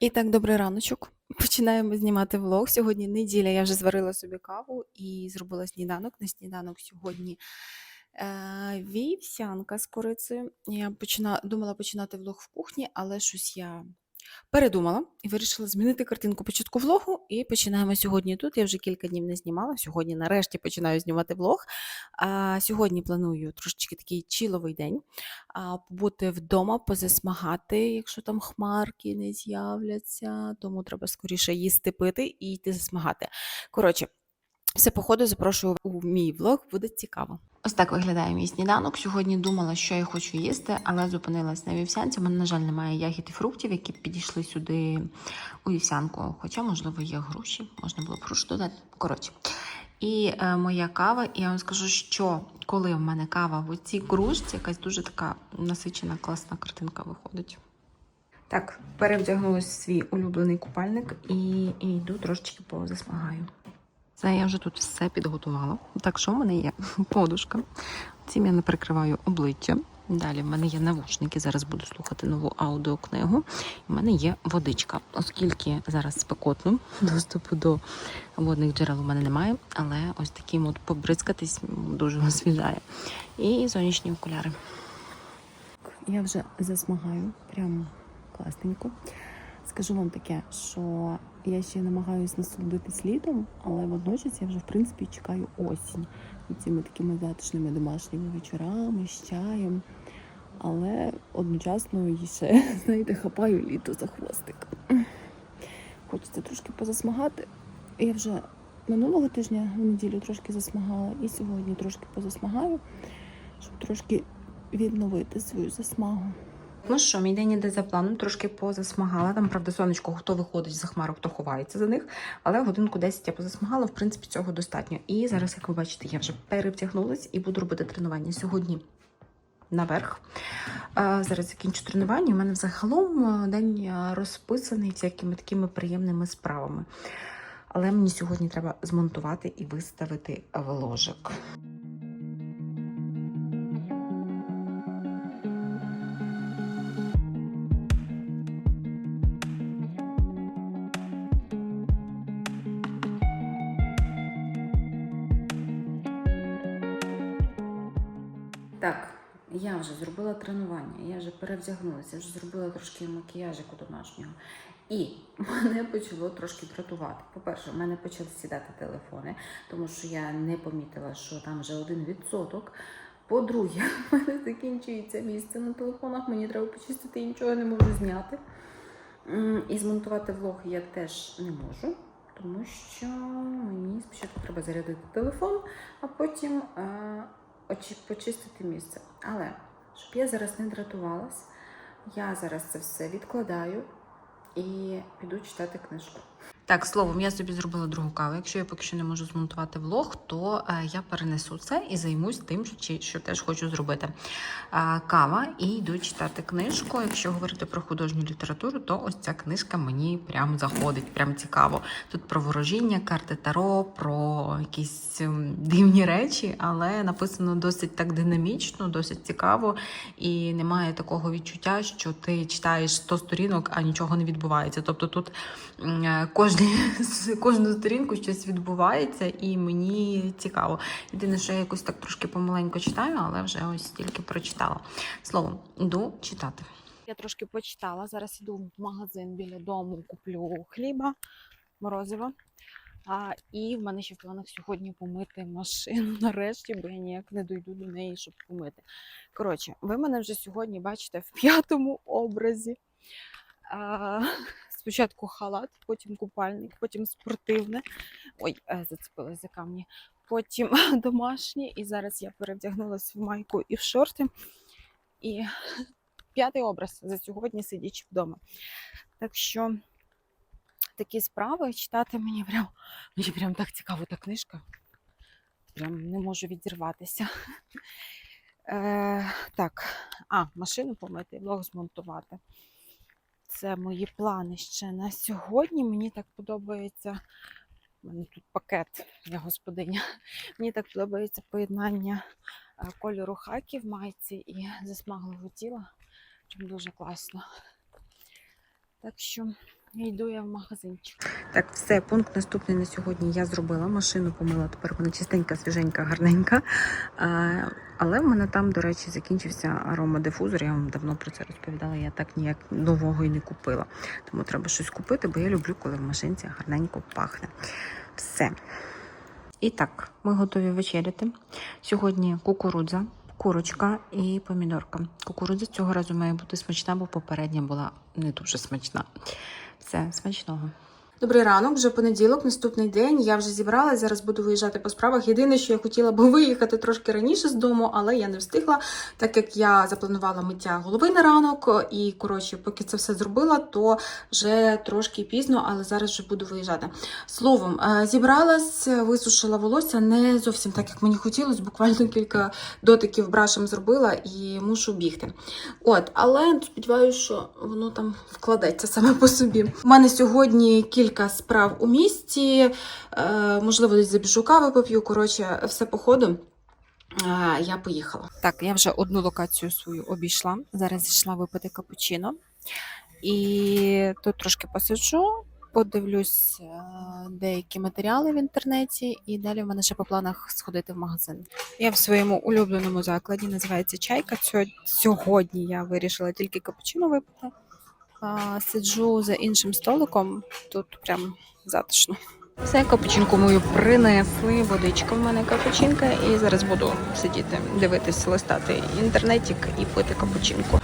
І так, добрий раночок. Починаємо знімати влог. Сьогодні неділя, я вже зварила собі каву і зробила сніданок. На сніданок сьогодні е, вівсянка з корицею. Я почина... думала починати влог в кухні, але щось я передумала і вирішила змінити картинку початку влогу. І починаємо сьогодні тут. Я вже кілька днів не знімала. Сьогодні, нарешті, починаю знімати влог. А, сьогодні планую трошечки такий чіловий день а, побути вдома, позасмагати, якщо там хмарки не з'являться, тому треба скоріше їсти пити і йти засмагати. Коротше, все по ходу запрошую у мій влог, буде цікаво. Ось так виглядає мій сніданок. Сьогодні думала, що я хочу їсти, але зупинилась на вівсянці. У мене, на жаль, немає ягід і фруктів, які підійшли сюди у вівсянку. Хоча, можливо, є груші, можна було б груш додати. Коротше. І е, моя кава, і я вам скажу, що коли в мене кава в цій кружці, якась дуже така насичена, класна картинка виходить. Так, перевдягнулася свій улюблений купальник і, і йду трошечки позасмагаю. Це я вже тут все підготувала. Так що в мене є подушка. Цим я не прикриваю обличчя. Далі в мене є навушники. Зараз буду слухати нову аудіокнигу. У мене є водичка, оскільки зараз спекотно, доступу до водних джерел у мене немає, але ось таким от побризкатись дуже освіжає. І сонячні окуляри. Я вже засмагаю, прямо класненько. Скажу вам таке, що я ще намагаюся насолодитись літом, але водночас я вже в принципі чекаю осінь цими такими затишними домашніми вечорами з чаєм. Але одночасно і ще, знаєте, хапаю літо за хвостик. Хочеться трошки позасмагати. Я вже минулого тижня в неділю трошки засмагала, і сьогодні трошки позасмагаю, щоб трошки відновити свою засмагу. Ну що, мій день іде за планом, трошки позасмагала. Там, правда, сонечко, хто виходить за хмарок, хто ховається за них. Але годинку 10 я позасмагала, в принципі, цього достатньо. І зараз, як ви бачите, я вже перевтягнулась і буду робити тренування сьогодні наверх. Зараз закінчу тренування. У мене взагалом день розписаний всякими такими приємними справами. Але мені сьогодні треба змонтувати і виставити вложик. Так, я вже зробила тренування, я вже перевдягнулася, я вже зробила трошки макіяжику домашнього. І мене почало трошки дратувати. По-перше, в мене почали сідати телефони, тому що я не помітила, що там вже один відсоток. По-друге, в мене закінчується місце на телефонах, мені треба почистити і нічого не можу зняти. І змонтувати влог я теж не можу, тому що мені спочатку треба зарядити телефон, а потім е, почистити місце. Але щоб я зараз не дратувалась, я зараз це все відкладаю і піду читати книжку. Так, словом, я собі зробила другу каву. Якщо я поки що не можу змонтувати влог, то е, я перенесу це і займусь тим, що, що теж хочу зробити. Кава і йду читати книжку. Якщо говорити про художню літературу, то ось ця книжка мені прям заходить, прям цікаво. Тут про ворожіння, карти Таро, про якісь ем, дивні речі, але написано досить так динамічно, досить цікаво, і немає такого відчуття, що ти читаєш 100 сторінок, а нічого не відбувається. Тобто тут е, кожні, кожну сторінку щось відбувається, і мені цікаво. Єдине, що я якось так трошки помаленько читаю, але вже ось тільки прочитала. Словом, йду читати. Я трошки почитала. Зараз йду в магазин біля дому, куплю хліба, морозива. А, і в мене ще в планах сьогодні помити машину нарешті, бо я ніяк не дойду до неї, щоб помити. Коротше, ви мене вже сьогодні бачите в п'ятому образі. А, спочатку халат, потім купальник, потім спортивне. Ой, е, зацепилась за камні. Потім домашнє, і зараз я перевдягнулася в майку і в шорти. І п'ятий образ за сьогодні сидячи вдома. Так що такі справи читати мені прям, мені прям так цікаво та книжка. Прям не можу відірватися. Е, так, а, машину помити, влог змонтувати. Це мої плани ще на сьогодні. Мені так подобається. У мене тут пакет, я господиня. Мені так подобається поєднання кольору хакі в майці і засмаглого тіла. Чим дуже класно. Так що Йду я в магазинчик. Так, все, пункт наступний на сьогодні я зробила. Машину помила, тепер вона чистенька, свіженька, гарненька. Але в мене там, до речі, закінчився аромадифузор. Я вам давно про це розповідала. Я так ніяк нового і не купила. Тому треба щось купити, бо я люблю, коли в машинці гарненько пахне. Все. І так, ми готові вечеряти. Сьогодні кукурудза, курочка і помідорка. Кукурудза цього разу має бути смачна, бо попередня була не дуже смачна. Все, смачного. Добрий ранок, вже понеділок, наступний день. Я вже зібралася, зараз буду виїжджати по справах. Єдине, що я хотіла би виїхати трошки раніше з дому, але я не встигла, так як я запланувала миття голови на ранок. І коротше, поки це все зробила, то вже трошки пізно, але зараз вже буду виїжджати. Словом, е, зібралась, висушила волосся не зовсім так, як мені хотілося. Буквально кілька дотиків брашем зробила і мушу бігти. От, але сподіваюся, що воно там вкладеться саме по собі. У мене сьогодні кілька справ у місті. Е, можливо, десь забіжу кави поп'ю. Коротше, все по ходу. Е, я поїхала. Так, я вже одну локацію свою обійшла. Зараз зійшла випити капучино. І тут трошки посиджу, подивлюсь е, деякі матеріали в інтернеті, і далі в мене ще по планах сходити в магазин. Я в своєму улюбленому закладі, називається Чайка. Сьогодні я вирішила тільки капучино випити. Сиджу за іншим столиком, тут прям затишно. Все, капучинку мою принесли, водичка в мене капучинка, і зараз буду сидіти, дивитись, листати інтернетик і пити капучинку.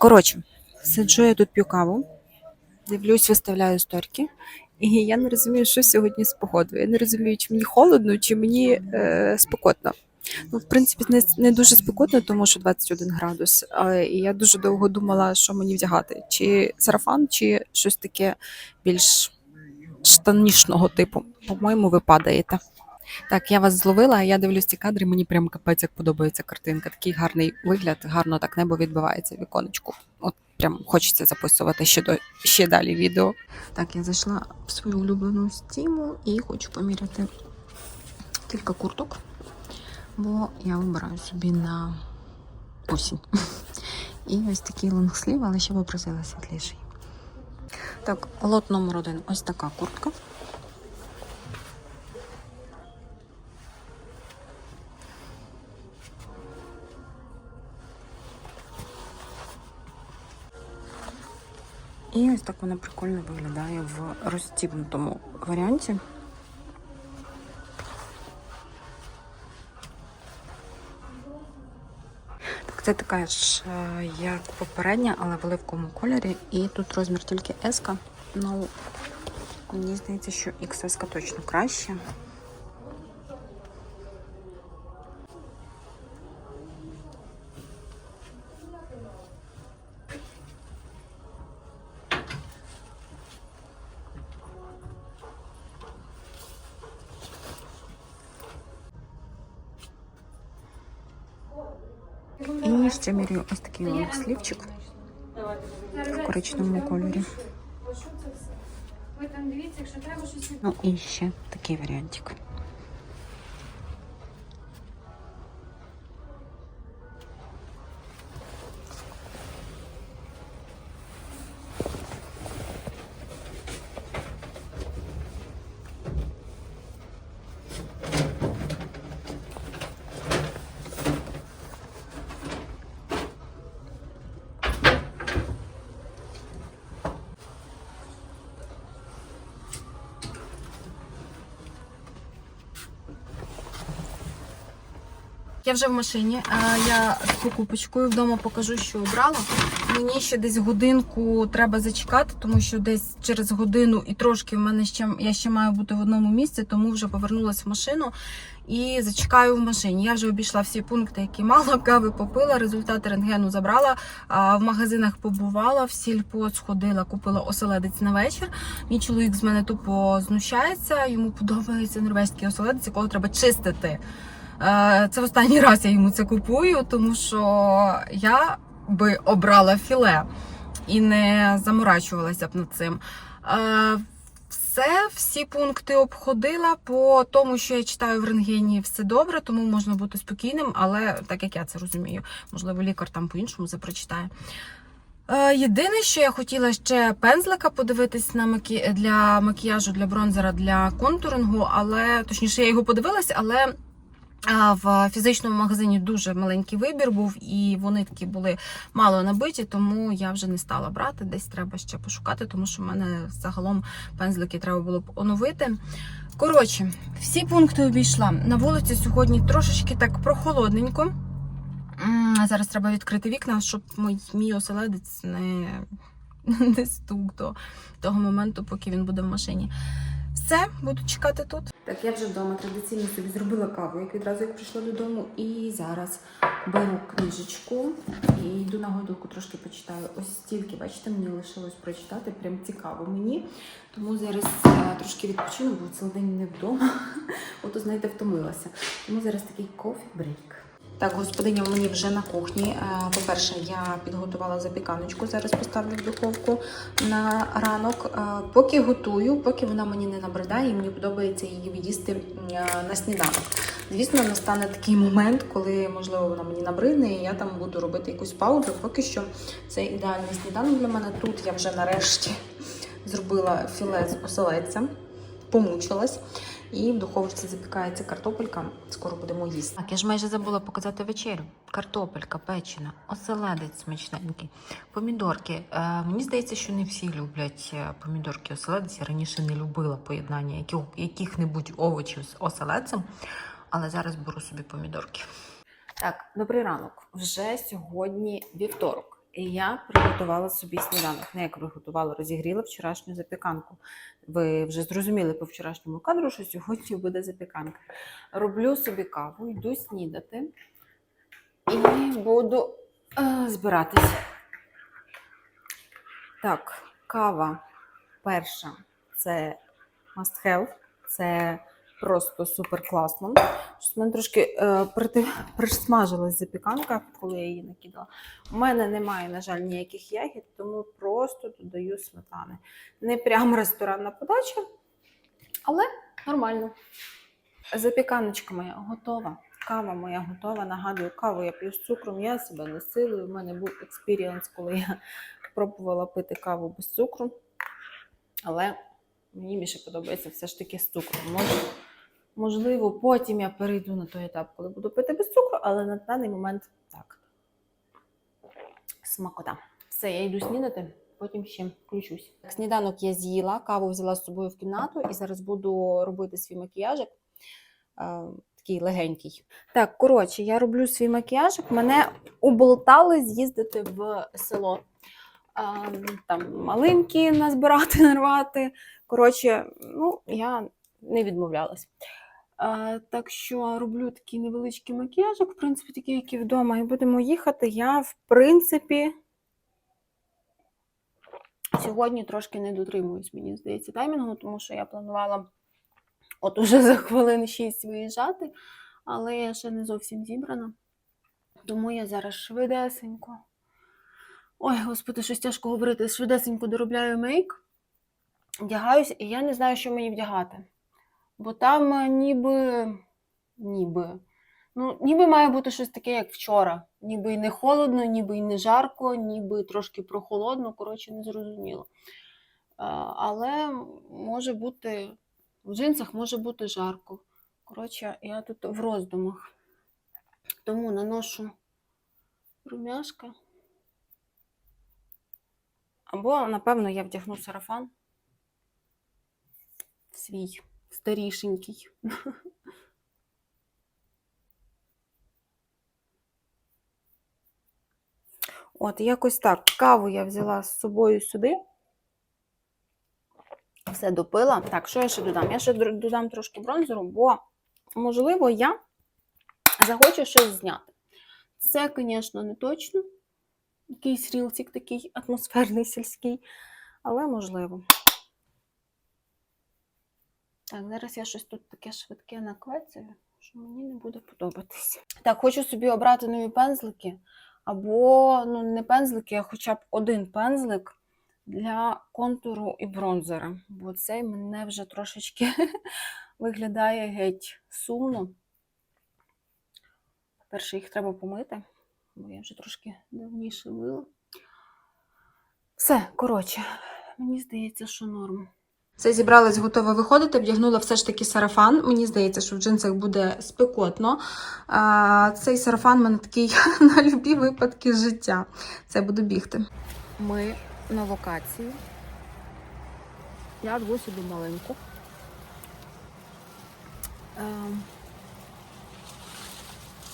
Коротше, сиджу я тут п'ю каву, дивлюсь, виставляю сторіки, і я не розумію, що сьогодні з погодою. Я не розумію, чи мені холодно, чи мені е, спекотно. Ну, в принципі, не, не дуже спекотно, тому що 21 градус. Але і я дуже довго думала, що мені вдягати: чи сарафан, чи щось таке більш штанішного типу. По-моєму, ви падаєте. Так, я вас зловила, я дивлюсь ці кадри, мені прям капець як подобається картинка. Такий гарний вигляд, гарно так небо відбивається віконечку. От прям хочеться записувати ще до ще далі відео. Так, я зайшла в свою улюблену стіму і хочу поміряти кілька курток, бо я вибираю собі на осінь. І ось такий лонгслів, але ще попросила світліший. Так, лот номер один. Ось така куртка. І ось так вона прикольно виглядає в розстібнутому варіанті. Так, це така ж, е, як попередня, але в оливковому кольорі. І тут розмір тільки S. Ну, мені здається, що XS точно краще. Ще ось такий лонгслівчик в коричневому кольорі. Ну і ще такий варіантик. Я вже в машині. Я з покупочкою вдома покажу, що обрала. Мені ще десь годинку треба зачекати, тому що десь через годину і трошки в мене ще я ще маю бути в одному місці, тому вже повернулася в машину і зачекаю в машині. Я вже обійшла всі пункти, які мала, кави попила, результати рентгену забрала. В магазинах побувала, в сільпо сходила, купила оселедець на вечір. Мій чоловік з мене тупо знущається. Йому подобається норвезький оселедець, якого треба чистити. Е, Це останній раз я йому це купую, тому що я би обрала філе і не заморачувалася б над цим. Е, Все, всі пункти обходила по тому, що я читаю в рентгені, все добре, тому можна бути спокійним, але так як я це розумію, можливо, лікар там по-іншому це прочитає. Е, Єдине, що я хотіла ще пензлика подивитись на макі... для макіяжу, для бронзера, для контурингу, але точніше, я його подивилась, але а, в фізичному магазині дуже маленький вибір був, і вони такі були мало набиті, тому я вже не стала брати. Десь треба ще пошукати, тому що в мене загалом пензлики треба було б оновити. Коротше, всі пункти обійшла. На вулиці сьогодні трошечки так прохолодненько. Зараз треба відкрити вікна, щоб мій, оселедець не, не стук до того моменту, поки він буде в машині. Все, буду чекати тут. Так, я вже вдома традиційно собі зробила каву, як відразу як прийшла додому. І зараз беру книжечку і йду на гойдалку, трошки почитаю. Ось стільки, бачите, мені лишилось прочитати, прям цікаво мені. Тому зараз е, трошки відпочину, бо цілий день не вдома. Ото, знаєте, втомилася. Тому зараз такий кофі-брейк. Так, господиня мені вже на кухні. Е, По-перше, я підготувала запіканочку. Зараз поставлю в духовку на ранок. Е, Поки готую, поки вона мені не набридає, і мені подобається її їсти е, на сніданок. Звісно, настане такий момент, коли можливо вона мені набридне, і я там буду робити якусь паузу. Поки що це ідеальний сніданок для мене. Тут я вже нарешті зробила філе з оселедцем, помучилась. І в духовці запікається картопелька. Скоро будемо їсти. Так, я ж майже забула показати вечерю. Картопелька печена, оселедець смачненький, помідорки. Е, мені здається, що не всі люблять е, помідорки оселедець. Я раніше не любила поєднання яких- яких-небудь овочів з оселедцем, але зараз беру собі помідорки. Так, добрий ранок. Вже сьогодні вівторок. І я приготувала собі сніданок. Не як приготувала, розігріла вчорашню запіканку. Ви вже зрозуміли по вчорашньому кадру, що сьогодні буде запіканка. Роблю собі каву, йду снідати і буду е, збиратись. Так, кава перша це must have. Це просто супер класно. Щось мене трошки е, прити- присмажилась запіканка, коли я її накидала. У мене немає, на жаль, ніяких ягід, тому просто додаю сметани. Не прям ресторанна подача, але нормально. Запіканочка моя готова. Кава моя готова. Нагадую, каву я п'ю з цукром, я себе не силую. У мене був експірієнс, коли я пробувала пити каву без цукру. Але мені більше подобається все ж таки з цукром. Може, можливо, потім я перейду на той етап, коли буду пити без цукру, але на даний момент так. Смакота. Все, я йду снідати, потім ще включусь. Сніданок я з'їла, каву взяла з собою в кімнату і зараз буду робити свій макіяжик. е, Такий легенький. Так, коротше, я роблю свій макіяжик. Мене уболтали з'їздити в село. А, там малинки назбирати, нарвати. Коротше, ну, я не відмовлялась. А, так що роблю такий невеличкий макіяжик, в принципі, такий, як і вдома, і будемо їхати. Я, в принципі, сьогодні трошки не дотримуюсь, мені здається, таймінгу, тому що я планувала от уже за хвилин 6 виїжджати, але я ще не зовсім зібрана. Тому я зараз швидесенько. Ой, господи, щось тяжко говорити. Швидесенько доробляю мейк, вдягаюсь, і я не знаю, що мені вдягати. Бо там е, ніби. ніби. Ну, ніби має бути щось таке, як вчора. Ніби й не холодно, ніби й не жарко, ніби трошки прохолодно, коротше, не зрозуміло. Але може бути в джинсах може бути жарко. Коротше, я тут в роздумах. Тому наношу румяшка. Або, напевно, я вдягну сарафан свій старішенький. От, якось так. Каву я взяла з собою сюди. Все допила. Так, що я ще додам? Я ще додам трошки бронзеру, бо, можливо, я захочу щось зняти. Це, звісно, не точно. Якийсь рілсик такий атмосферний сільський, але можливо. Так, зараз я щось тут таке швидке наквецюю. що мені не буде подобатись. Так, хочу собі обрати нові пензлики. Або ну, не пензлики, а хоча б один пензлик для контуру і бронзера. Бо цей мене вже трошечки виглядає геть сумно. Перше, їх треба помити, бо я вже трошки давніше мила. Все, коротше, мені здається, що норм. Це зібралась готова виходити, вдягнула все ж таки сарафан. Мені здається, що в джинсах буде спекотно. А, цей сарафан в мене такий на любі випадки життя. Це буду бігти. Ми на локації. Я рву собі маленьку. Ем.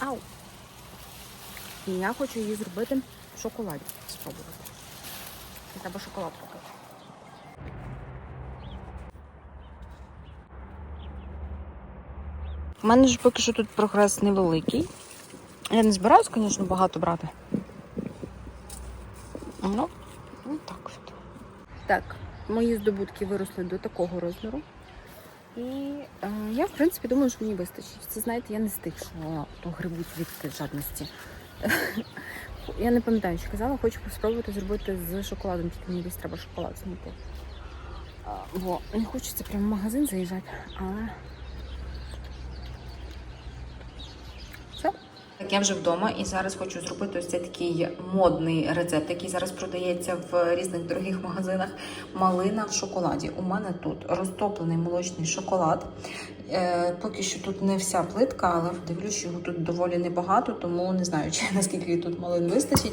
Ау. І я хочу її зробити в шоколаді. Спробувати. Треба шоколад купити. У мене ж поки що тут прогрес невеликий. Я не збираюсь, звісно, багато брати. Ну, ну так от. Так, мої здобутки виросли до такого розміру. І е, я, в принципі, думаю, що мені вистачить. Це, знаєте, я не з тих, що то грибуть від жадності. Я не пам'ятаю, що казала, хочу спробувати зробити з шоколадом, тільки мені десь треба шоколад знайти. Бо не хочеться прямо в магазин заїжджати, але. Так, я вже вдома і зараз хочу зробити ось цей такий модний рецепт, який зараз продається в різних дорогих магазинах. Малина в шоколаді. У мене тут розтоплений молочний шоколад. Е, поки що тут не вся плитка, але дивлюсь, його тут доволі небагато, тому не знаю, чи наскільки тут малин вистачить.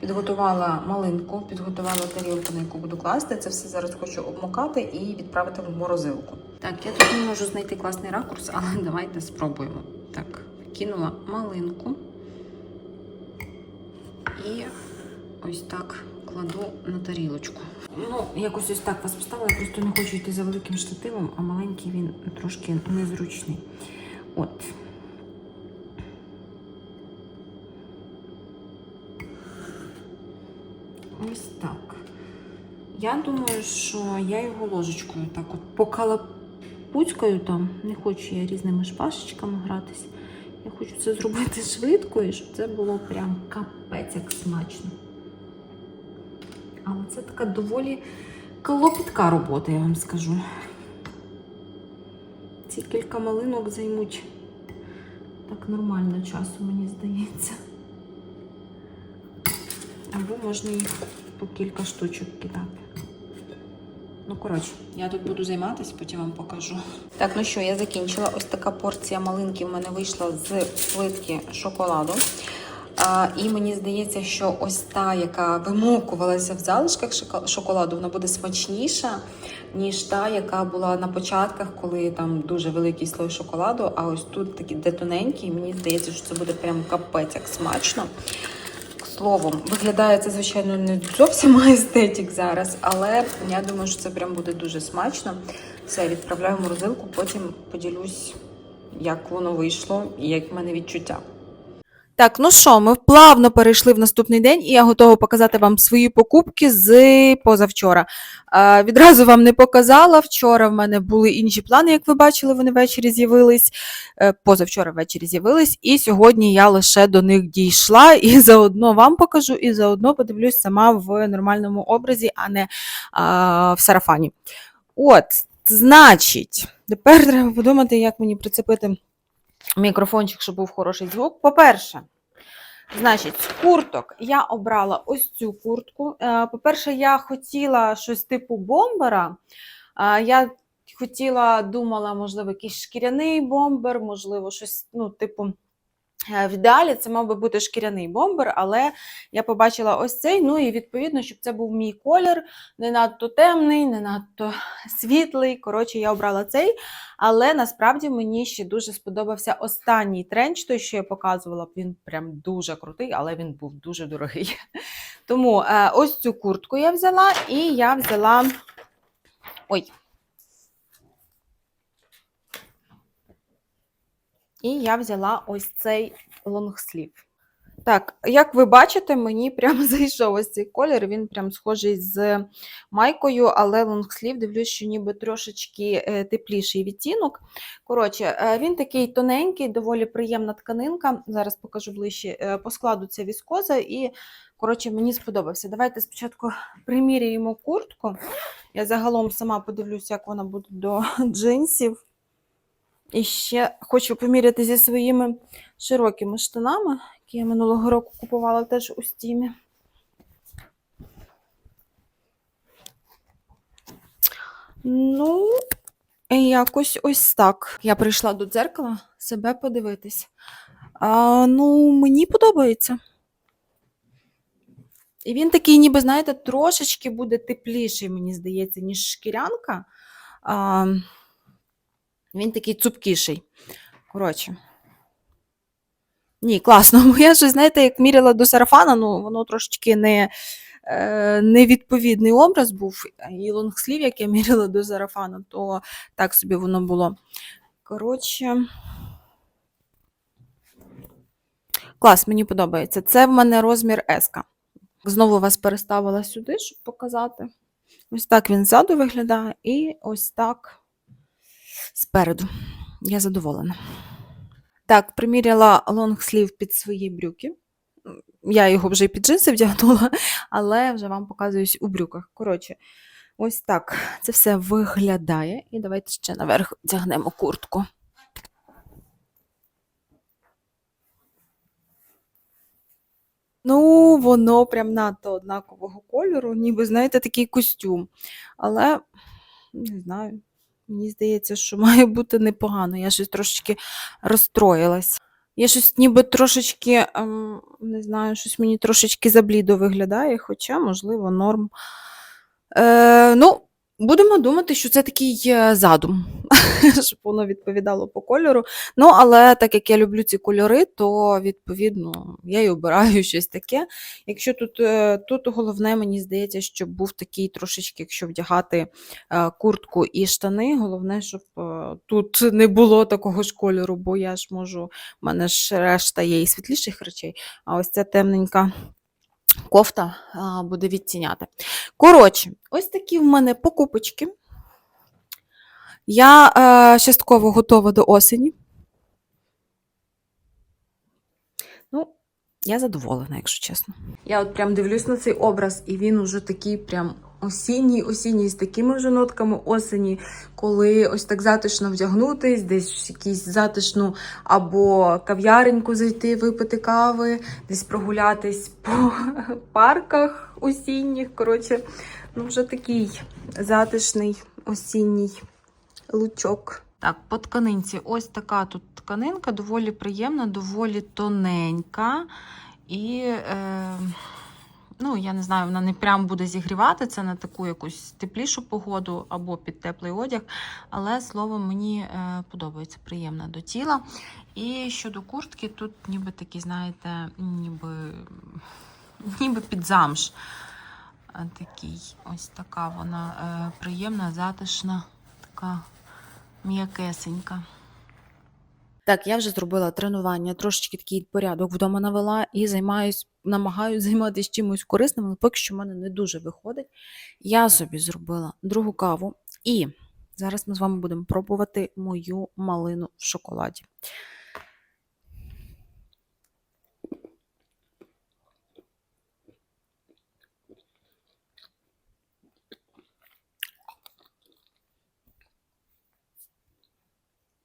Підготувала малинку, підготувала тарілку, на яку буду класти. Це все зараз хочу обмокати і відправити в морозилку. Так, я тут не можу знайти класний ракурс, але давайте спробуємо. Так, кинула малинку і ось так кладу на тарілочку. Ну, якось ось так вас поставила. Я просто не хочу йти за великим штативом, а маленький він трошки незручний. От. Ось так. Я думаю, що я його ложечкою так от покалапуцькою там. Не хочу я різними шпажечками гратись. Я хочу це зробити швидко і щоб це було прям капець як смачно. Але це така доволі клопітка робота, я вам скажу. Ці кілька малинок займуть так нормально часу, мені здається. Або можна їх по кілька штучок кидати. Ну, коротше, я тут буду займатися, потім вам покажу. Так, ну що, я закінчила. Ось така порція малинки в мене вийшла з плитки шоколаду. А, і мені здається, що ось та, яка вимовкувалася в залишках шоколаду, вона буде смачніша, ніж та, яка була на початках, коли там дуже великий слой шоколаду. А ось тут такий де тоненький. Мені здається, що це буде прям капець як смачно. Словом, виглядає це, звичайно, не зовсім естетик зараз, але я думаю, що це прям буде дуже смачно. Все, відправляю в морозилку, потім поділюсь, як воно вийшло і як в мене відчуття. Так, ну що, ми плавно перейшли в наступний день, і я готова показати вам свої покупки з позавчора. Е, відразу вам не показала. Вчора в мене були інші плани, як ви бачили, вони ввечері з'явились. Е, позавчора ввечері з'явились, і сьогодні я лише до них дійшла. І заодно вам покажу, і заодно подивлюсь сама в нормальному образі, а не а, в сарафані. От, значить, тепер треба подумати, як мені прицепити мікрофончик, щоб був хороший звук. По-перше, значить, з курток я обрала ось цю куртку. Е, По-перше, я хотіла щось типу бомбера. Е, Я хотіла, думала, можливо, якийсь шкіряний бомбер, можливо, щось, ну, типу. Е, В ідеалі це мав би бути шкіряний бомбер, але я побачила ось цей. Ну і відповідно, щоб це був мій колір, не надто темний, не надто світлий. Коротше, я обрала цей. Але насправді мені ще дуже сподобався останній тренч, той, що я показувала, він прям дуже крутий, але він був дуже дорогий. Тому е, ось цю куртку я взяла, і я взяла. Ой. І я взяла ось цей лонгслів. Так, як ви бачите, мені прям зайшов ось цей колір. Він прям схожий з майкою, але лонгслів, дивлюсь, що ніби трошечки е, тепліший відтінок. Коротше, е, він такий тоненький, доволі приємна тканинка. Зараз покажу ближче е, по складу це віскоза, і коротше, мені сподобався. Давайте спочатку приміряємо куртку. Я загалом сама подивлюся, як вона буде до джинсів. І ще хочу поміряти зі своїми широкими штанами, які я минулого року купувала теж у стімі. Ну, якось ось так. Я прийшла до дзеркала себе подивитись. А, ну, мені подобається. І він такий, ніби, знаєте, трошечки буде тепліший, мені здається, ніж шкірянка. А, він такий цупкіший. Коротше. Ні, класно. Бо я ж, знаєте, як міряла до сарафана, ну воно трошечки не, е, невідповідний образ був. І лонгслів, як я міряла до сарафана, то так собі воно було. Коротше. Клас, мені подобається. Це в мене розмір S. Знову вас переставила сюди, щоб показати. Ось так він ззаду виглядає, і ось так спереду. Я задоволена. Так, приміряла лонгслів під свої брюки. Я його вже і під джинси вдягнула, але вже вам показуюсь у брюках. Коротше, ось так це все виглядає. І давайте ще наверх тягнемо куртку. Ну, воно прям надто однакового кольору, ніби, знаєте, такий костюм. Але не знаю. Мені здається, що має бути непогано. Я щось трошечки розстроїлась. Я щось ніби трошечки, ем, не знаю, щось мені трошечки заблідо виглядає, хоча, можливо, норм. Е, ну, будемо думати, що це такий е, задум, щоб воно відповідало по кольору. Ну, але так як я люблю ці кольори, то відповідно я й обираю щось таке. Якщо тут, е, тут головне, мені здається, щоб був такий трошечки, якщо вдягати е, куртку і штани, головне, щоб тут не було такого ж кольору, бо я ж можу, в мене ж решта є і світліших речей, а ось ця темненька. Кофта буде відтіняти. Коротше, ось такі в мене покупочки. Я е, частково готова до осені. Ну, я задоволена, якщо чесно. Я от прям дивлюсь на цей образ, і він уже такий прям осінній, осінній, з такими вже нотками осені, коли ось так затишно вдягнутись, десь в якусь затишну або кав'яреньку зайти, випити кави, десь прогулятись по парках осінніх. Коротше, ну вже такий затишний осінній лучок. Так, по тканинці. Ось така тут тканинка, доволі приємна, доволі тоненька. І, е, ну, я не знаю, вона не прям буде зігрівати на таку якусь теплішу погоду або під теплий одяг. Але слово мені е, подобається, приємна до тіла. І щодо куртки, тут ніби такі, знаєте, ніби, ніби під замш. Е, Такий, ось така вона е, приємна, затишна, така м'якесенька. Так, я вже зробила тренування, трошечки такий порядок вдома навела і займаюсь, намагаюся займатися чимось корисним, але поки що в мене не дуже виходить. Я собі зробила другу каву, і зараз ми з вами будемо пробувати мою малину в шоколаді.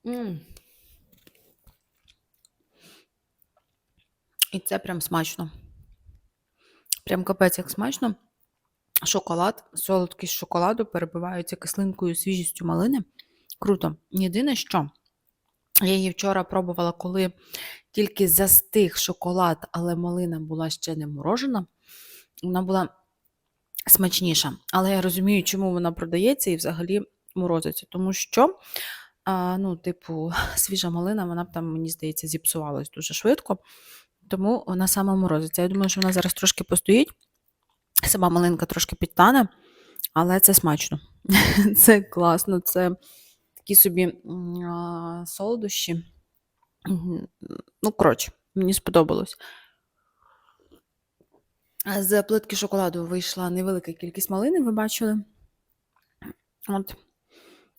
М. І це прям смачно. Прям капець як смачно. Шоколад, солодкість шоколаду перебиваються кислинкою, свіжістю малини. Круто. Єдине, що я її вчора пробувала, коли тільки застиг шоколад, але малина була ще не морожена. Вона була смачніша. Але я розумію, чому вона продається і взагалі морозиться. Тому що, а, ну, типу, свіжа малина, вона б там, мені здається, зіпсувалась дуже швидко. Тому вона саме морозиться. Я думаю, що вона зараз трошки постоїть. Сама малинка трошки підтане, але це смачно. Це класно, це такі собі а, солодощі. Ну, коротше, мені сподобалось. З плитки шоколаду вийшла невелика кількість малини, ви бачили. От.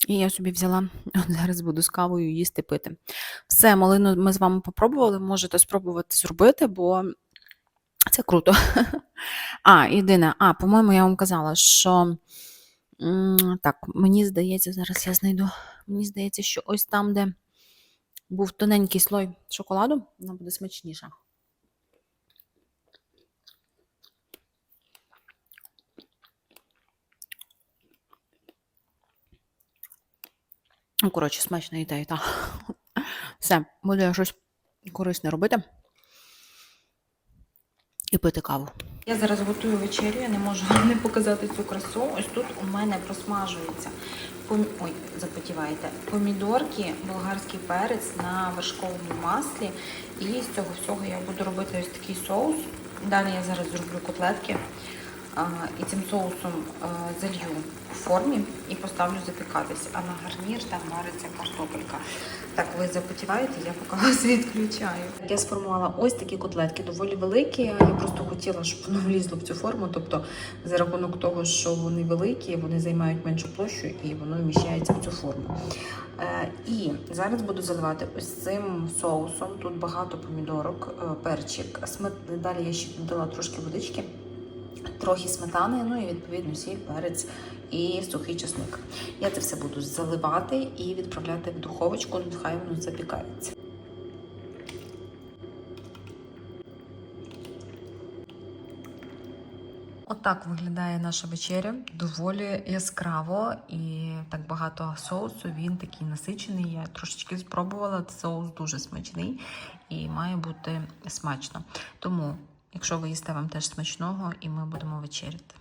І я собі взяла, от зараз буду з кавою їсти пити. Все, малину ми з вами попробували, можете спробувати зробити, бо це круто. А, єдине, а, по-моєму, я вам казала, що так, мені здається, зараз я знайду. Мені здається, що ось там, де був тоненький слой шоколаду, вона буде смачніша. Ну, коротше, смачно і та, і та. Все, буду я щось корисне робити і пити каву. Я зараз готую вечерю, я не можу не показати цю красу. Ось тут у мене просмажується. Ой, запотіваєте, помідорки, болгарський перець на вершковому маслі. І з цього всього я буду робити ось такий соус. Далі я зараз зроблю котлетки. І цим соусом залью в формі і поставлю запікатись. А на гарнір там вариться картопелька. Так, ви запотіваєте, я поки вас відключаю. Я сформувала ось такі котлетки, доволі великі. Я просто хотіла, щоб воно влізло в цю форму. Тобто, за рахунок того, що вони великі, вони займають меншу площу і воно вміщається в цю форму. Е, і зараз буду заливати ось цим соусом. Тут багато помідорок, е, перчик. Далі я ще додала трошки водички трохи сметани, ну і відповідно сіль, перець і сухий чесник. Я це все буду заливати і відправляти в духовочку, нехай воно запікається. Отак виглядає наша вечеря. Доволі яскраво і так багато соусу. Він такий насичений. Я трошечки спробувала. Соус дуже смачний і має бути смачно. Тому, якщо ви їсте вам теж смачного, і ми будемо вечеряти.